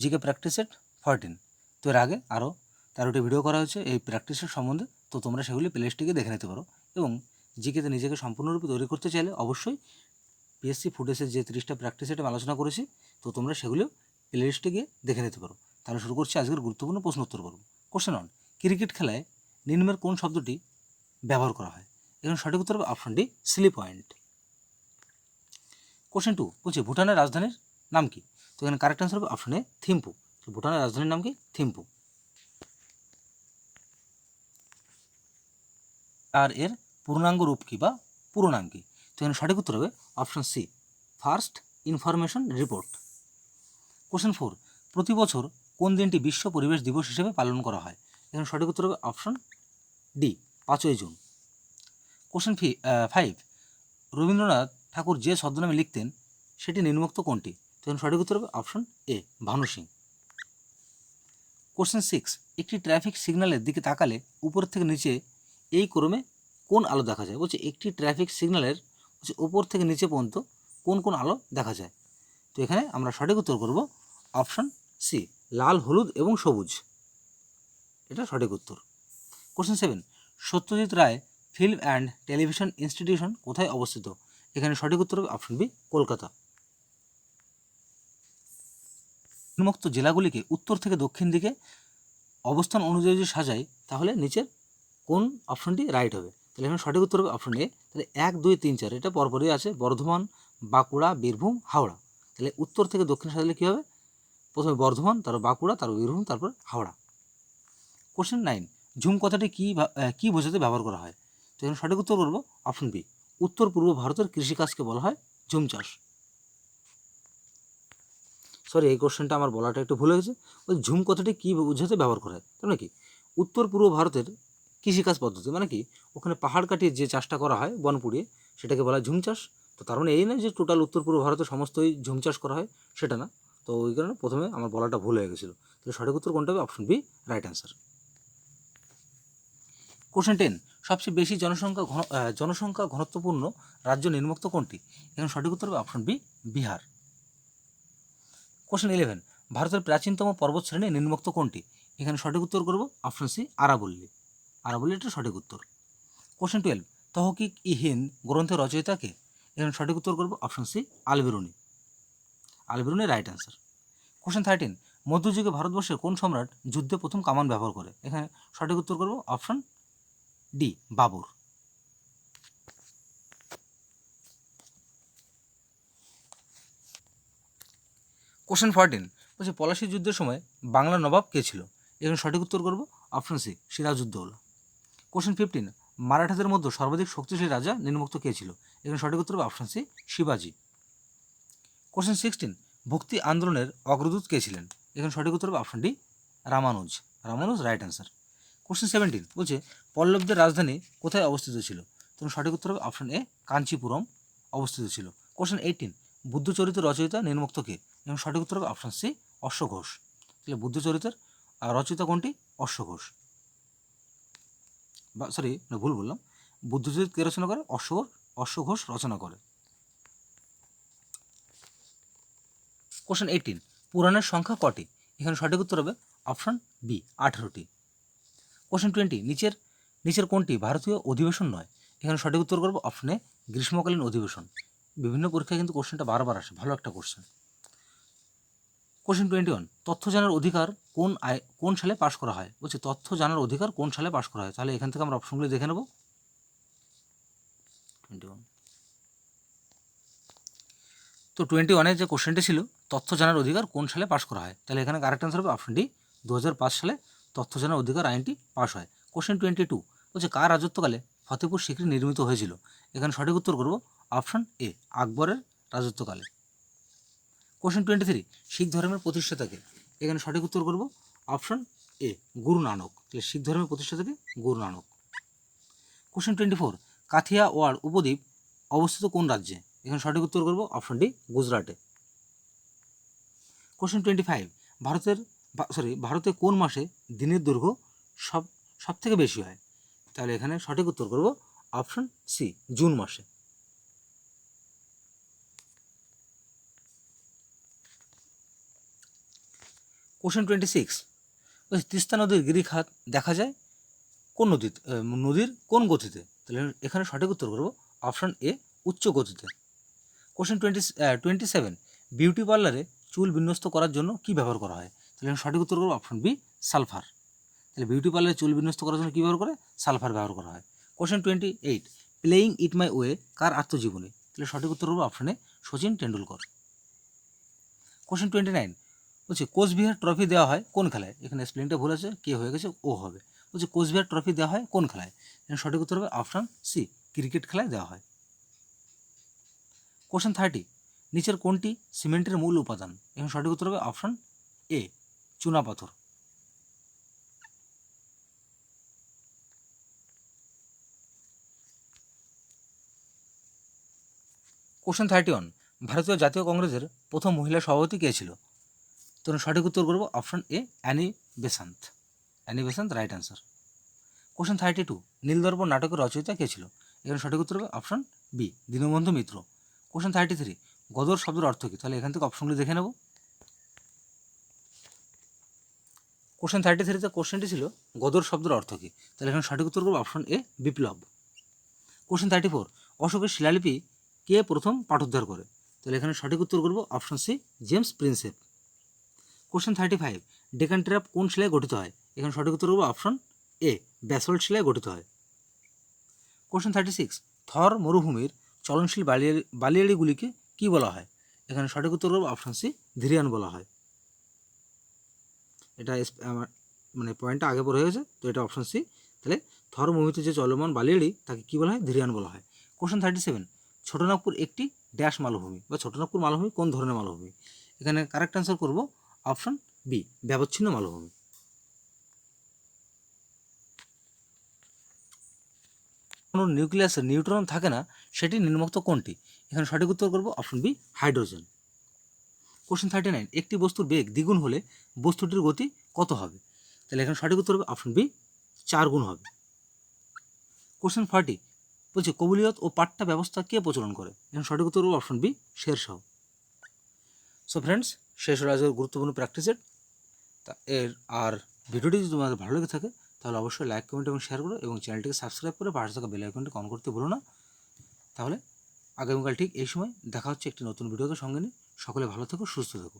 GK practice set fourteen তো এর আগে আরও তেরোটি ভিডিও করা হয়েছে এই প্র্যাকটিসের সম্বন্ধে। তো তোমরা সেগুলি প্লেলিস্টটিকে দেখে নিতে পারো। এবং জিকেতে নিজেকে সম্পূর্ণরূপে তৈরি করতে চাইলে অবশ্যই পিএসসি ফুটেসের যে তিরিশটা প্র্যাকটিস সেট আলোচনা করেছি, তো তোমরা সেগুলিও প্লেলিস্টে গিয়ে দেখে নিতে পারো। তাহলে শুরু করছি আজকের গুরুত্বপূর্ণ প্রশ্ন উত্তর করব। কোশ্চেন অন ক্রিকেট খেলায় নিম্নের কোন শব্দটি ব্যবহার করা হয়? এখানে সঠিক উত্তর হবে option D slip point question two বলছি ভুটানের রাজধানীর নাম কি? তো এখানে কারেক্ট আনসার হবে অপশন থিম্পু ভুটানের রাজধানীর নাম কি? থিম্পু আর এর পূর্ণাঙ্গ রূপ কি বা পুরো নাম কি? তো এখানে সঠিক উত্তর হবে option C first information report question four প্রতি বছর কোন দিনটি বিশ্ব পরিবেশ দিবস হিসেবে পালন করা হয়? এখানে সঠিক উত্তর হবে অপশন ডি পাঁচই জুন. কোশ্চেন ফি ফাইভ রবীন্দ্রনাথ ঠাকুর যে ছদ্মনামে লিখতেন, সেটি নিম্নোক্ত কোনটি? তো এখানে সঠিক উত্তর হবে option A Bhanu Singh. Question six একটি ট্রাফিক সিগন্যালের দিকে তাকালে উপর থেকে নিচে এই ক্রমে কোন আলো দেখা যায়? বলছে একটি ট্রাফিক সিগন্যালের হচ্ছে উপর থেকে নিচে পর্যন্ত কোন কোন আলো দেখা যায়? তো এখানে আমরা সঠিক উত্তর করব অপশন সি লাল, হলুদ এবং সবুজ। এটা সঠিক উত্তর। Question seven Satyajit Ray film and television institution কোথায় অবস্থিত? এখানে সঠিক উত্তর হবে অপশন বি কলকাতা। উন্মুক্ত জেলাগুলিকে উত্তর থেকে দক্ষিণ দিকে অবস্থান অনুযায়ী যদি সাজাই, তাহলে নিচের কোন অপশনটি রাইট হবে? তাহলে এখানে সঠিক উত্তর হবে অপশন এ তাহলে এক, দুই, তিন, চার, এটা পরপরই আছে। বর্ধমান, বাঁকুড়া, বীরভূম, হাওড়া। তাহলে উত্তর থেকে দক্ষিণ সাজালে কী হবে? প্রথমে বর্ধমান, তারপর বাঁকুড়া, তারপর বীরভূম, তারপর হাওড়া। কোশ্চেন নাইন ঝুম কথাটি কী কী বোঝাতে ব্যবহার করা হয়? তো এখানে সঠিক উত্তর করব অপশন বি উত্তর পূর্ব ভারতের কৃষিকাজকে বলা হয় ঝুম চাষ। সরি এই কোশ্চেনটা আমার বলাটা একটু ভুল হয়েছে। ওই ঝুম কথাটি কী বোঝাতে ব্যবহার করা হয়? তার মানে কি? উত্তর পূর্ব ভারতের কৃষিকাজ পদ্ধতি মানে কি? ওখানে পাহাড় কাটিয়ে যে চাষটা করা হয় বন পুড়িয়ে সেটাকে বলা হয় ঝুম চাষ। তো তার মানে এই নয় যে টোটাল উত্তর পূর্ব ভারতের সমস্তই ঝুম চাষ করা হয়, সেটা না। তো ওই কারণে প্রথমে আমার বলাটা ভুল হয়ে গেছিল। তাহলে সঠিক উত্তর কোনটা হবে? Option B right answer question ten সবচেয়ে বেশি জনসংখ্যা ঘন জনসংখ্যা ঘনত্বপূর্ণ রাজ্য নির্মুক্ত কোনটি? এখানে সঠিক উত্তর হবে option B Bihar. Question eleven ভারতের প্রাচীনতম পর্বতশ্রেণী নিম্নোক্ত কোনটি? এখানে সঠিক উত্তর করব অপশন সি আরাবল্লী। আরাবল্লী এটা সঠিক উত্তর। কোশ্চেন টুয়েলভ তহকিক ই হিন্দ গ্রন্থের রচয়িতাকে এখানে সঠিক উত্তর করব option C Alberuni. Alberuni right answer question thirteen মধ্যযুগে ভারতবর্ষের কোন সম্রাট যুদ্ধে প্রথম কামান ব্যবহার করে? এখানে সঠিক উত্তর করব option D Babur. Question fourteen বলছে পলাশী যুদ্ধের সময় বাংলার নবাব কে ছিল? এখানে সঠিক উত্তর করব। Option C Sirajuddaula. Question fifteen মারাঠাদের মধ্যে সর্বাধিক শক্তিশালী রাজা নির্মুক্ত কে ছিল? এখানে সঠিক উত্তর হবে অপশন সি শিবাজি। কোশ্চেন সিক্সটিন ভক্তি আন্দোলনের অগ্রদূত কে ছিলেন? এখানে সঠিক উত্তর হবে option D Ramanuja. Ramanuja right answer question seventeen বলছে পল্লবদের রাজধানী কোথায় অবস্থিত ছিল? তখন সঠিক উত্তর হবে অপশন এ কাঞ্চিপুরম অবস্থিত ছিল। কোশ্চেন এইটিন বুদ্ধচরিত রচয়িতা নির্মুক্ত কে? এবং সঠিক উত্তর হবে অপশন সি অশ্ব ঘোষ তাহলে বুদ্ধচরিতের আহ, রচয়িতা কোনটি? অশ্ব ঘোষ বা সরি ভুল বললাম। বুদ্ধচরিত কে রচনা করে? অশ্ব অশ্ব ঘোষ রচনা করে। কোশ্চেন এইটিন পুরাণের সংখ্যা কটি? এখানে সঠিক উত্তর হবে অপশন বি আঠেরোটি। কোশ্চেন টোয়েন্টি নিচের নিচের কোনটি ভারতীয় অধিবেশন নয়? এখানে সঠিক উত্তর করব অপশনে গ্রীষ্মকালীন অধিবেশন। বিভিন্ন পরীক্ষায় কিন্তু কোশ্চেনটা বারবার আসে ভালো একটা কোশ্চেন কোশ্চেন টোয়েন্টি ওয়ান তথ্য জানার অধিকার কোন আয়, কোন সালে পাশ করা হয়? বলছি, তথ্য জানার অধিকার কোন সালে পাশ করা হয়? তাহলে এখান থেকে আমরা অপশনগুলি দেখে নেব। টোয়েন্টি ওয়ান তো টোয়েন্টি ওয়ানের যে কোশ্চেনটি ছিল, তথ্য জানার অধিকার কোন সালে পাশ করা হয়? তাহলে এখানে কারেক্ট আনসার হবে অপশন ডি দু সালে তথ্য জানার অধিকার আইনটি পাশ হয়। কোশ্চেন টোয়েন্টি টু বলছে, কার রাজত্বকালে ফতেপুর সিক্রি নির্মিত হয়েছিল? এখানে সঠিক উত্তর করব অপশন এ আকবরের রাজত্বকালে। কোশ্চেন টোয়েন্টি থ্রি শিখ ধর্মের প্রতিষ্ঠাতাকে। এখানে সঠিক উত্তর করব। অপশন এ গুরু নানক। তাহলে শিখ ধর্মের প্রতিষ্ঠাতাকে Guru Nanak. Question twenty four Kathiawar উপদ্বীপ অবস্থিত কোন রাজ্যে? এখানে সঠিক উত্তর করব অপশন ডি গুজরাটে। কোশ্চেন টোয়েন্টি ফাইভ ভারতের সরি ভারতে কোন মাসে দিনের দৈর্ঘ্য সব সব থেকে বেশি হয়? তাহলে এখানে সঠিক উত্তর করব অপশন সি জুন মাসে। কোশ্চেন টোয়েন্টি সিক্স তিস্তা নদীর গিরিখাত দেখা যায় কোন নদীতে নদীর কোন গতিতে? তাহলে এখানে সঠিক উত্তর করব অপশন এ উচ্চ গতিতে। Question twenty twenty seven beauty পার্লারে চুল বিন্যস্ত করার জন্য কি ব্যবহার করা হয়? তাহলে এখানে সঠিক উত্তর করব অপশন বি সালফার তাহলে বিউটি পার্লারে চুল বিন্যস্ত করার জন্য কী ব্যবহার করে? সালফার ব্যবহার করা হয়। Question twenty eight playing it my way কার আত্মজীবনী? তাহলে সঠিক উত্তর করব অপশনে Sachin Tendulkar question twenty nine বলছে, কোচবিহার ট্রফি দেওয়া হয় কোন খেলায়? এখানে স্পেলিংটা ভুল আছে, কে হয়ে গেছে, ও হবে। বলছি, কোচবিহার ট্রফি দেওয়া হয় কোন খেলায়? এখানে সঠিক উত্তর হবে অপশান সি ক্রিকেট খেলায় দেওয়া হয়। কোশ্চেন থার্টি নিচের কোনটি সিমেন্টের মূল উপাদান? এখানে সঠিক উত্তর হবে অপশান এ চুনাপাথর কোশ্চেন থার্টি ওয়ান ভারতীয় জাতীয় কংগ্রেসের প্রথম মহিলা সভাপতি কে ছিল? তো সঠিক উত্তর করব option A Annie Besant Annie Besant right answer question thirty two Nildarpan নাটকের রচয়িতা কে ছিল? এখানে সঠিক উত্তর হবে option B Dinabandhu Mitra. Question thirty three Ghadar শব্দের অর্থ কী? তাহলে এখান থেকে অপশনগুলি দেখে নেব। কোশ্চেন থার্টি থ্রিতে কোশ্চেনটি ছিল, গদর শব্দের অর্থ কী? তাহলে এখানে সঠিক উত্তর করব অপশন এ বিপ্লব। কোশ্চেন থার্টি ফোর অশোকের শিলালিপি কে প্রথম পাঠোদ্ধার করে? তাহলে এখানে সঠিক উত্তর করব option C James Prinsep question thirty five Deccan trap কোন শিলায় গঠিত হয়? এখানে সঠিক উত্তর করব অপশন এ ব্যাসল্ট শিলায় গঠিত হয়। কোশ্চেন থার্টি সিক্স থর মরুভূমির চলনশীল বালিয়াড়ি বালিয়াড়িগুলিকে কী বলা হয়? এখানে সঠিক উত্তর করব অপশন সি ধীরিয়ান বলা হয়। এটা আমার মানে পয়েন্টটা আগে পড়ে গেছে তো এটা অপশন সি তাহলে থর মরুভূমিতে যে চলমান বালিয়াড়ি, তাকে কী বলা হয়? ধীরিয়ান বলা হয়। কোশ্চেন থার্টি সেভেন ছোটনাগপুর একটি ড্যাশ মালভূমি, বা ছোটনাগপুর মালভূমি কোন ধরনের মালভূমি? এখানে কারেক্ট অ্যান্সার করব অপশন বি, ব্যবচ্ছিন্ন মালভূমি কোনো নিউক্লিয়াসে নিউট্রন থাকে না, সেটি নির্মুক্ত কোনটি? এখানে সঠিক উত্তর করব option B, hydrogen. Question thirty nine একটি বস্তুর বেগ দ্বিগুণ হলে বস্তুটির গতি কত হবে? তাহলে এখানে সঠিক উত্তর হবে অপশন বি, চার গুণ হবে। কোশ্চেন ফর্টি বলছে কবুলিয়ত ও পাট্টা ব্যবস্থা কে প্রচলন করে? এখানে সঠিক উত্তর হবে option B, Shershah. So friends শেষ হলো আজকের গুরুত্বপূর্ণ প্র্যাকটিসের তা এর আর ভিডিওটি যদি তোমাদের ভালো লেগে থাকে, তাহলে অবশ্যই লাইক কমেন্ট এবং শেয়ার করো এবং চ্যানেলটিকে সাবস্ক্রাইব করে পাশে থাকা বেল আইকনটি অন করতে ভুলো না। তাহলে আগামীকাল ঠিক এই সময় দেখা হচ্ছে একটি নতুন ভিডিওকে সঙ্গে নিয়ে। সকলে ভালো থেকো, সুস্থ থেকো।